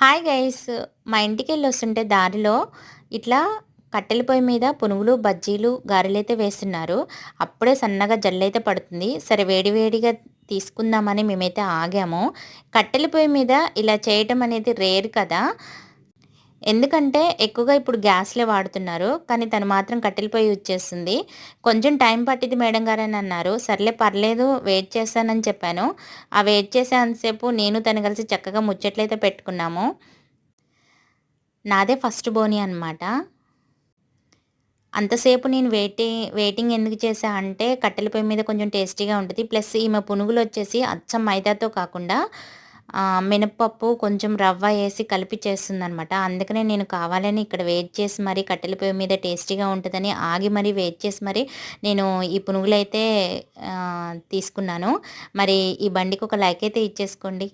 Hi guys. మా ఇంటికి వెళ్ళి వస్తుంటే దారిలో ఇట్లా కట్టెల పొయ్యి మీద పునుగులు బజ్జీలు గారెలైతే వేస్తున్నారు. అప్పుడే సన్నగా జల్లైతే పడుతుంది. సరే వేడివేడిగా తీసుకుందామని మేమైతే ఆగాము. కట్టెల పొయ్యి మీద ఇలా చేయటం అనేది రేర్ కదా. ఎందుకంటే ఎక్కువగా ఇప్పుడు గ్యాస్లే వాడుతున్నారు కానీ తను మాత్రం కట్టెల పొయ్యి యూజ్ చేస్తుంది. కొంచెం టైం పట్టింది మేడం గారు అని అన్నారు. సర్లే పర్లేదు వెయిట్ చేస్తానని చెప్పాను. ఆ వెయిట్ చేసే అంతసేపు నేను తను కలిసి చక్కగా ముచ్చట్లయితే పెట్టుకున్నాము. నాదే ఫస్ట్ బోని అనమాట అంతసేపు నేను వెయిటింగ్ వెయిటింగ్ ఎందుకు చేసా అంటే కట్టెల పొయ్యి మీద కొంచెం టేస్టీగా ఉంటుంది. ప్లస్ ఈమె పునుగులు వచ్చేసి అచ్చం మైదాతో కాకుండా మినప్పప్పు కొంచెం రవ్వ వేసి కలిపి చేస్తుందనమాట అందుకనే నేను కావాలని ఇక్కడ వెయిట్ చేసి మరీ కట్టెల పొయ్యి మీద టేస్టీగా ఉంటుందని ఆగి మరీ వెయిట్ చేసి మరీ నేను ఈ పునుగులైతే తీసుకున్నాను. మరి ఈ బండికి ఒక లైక్ అయితే ఇచ్చేసుకోండి.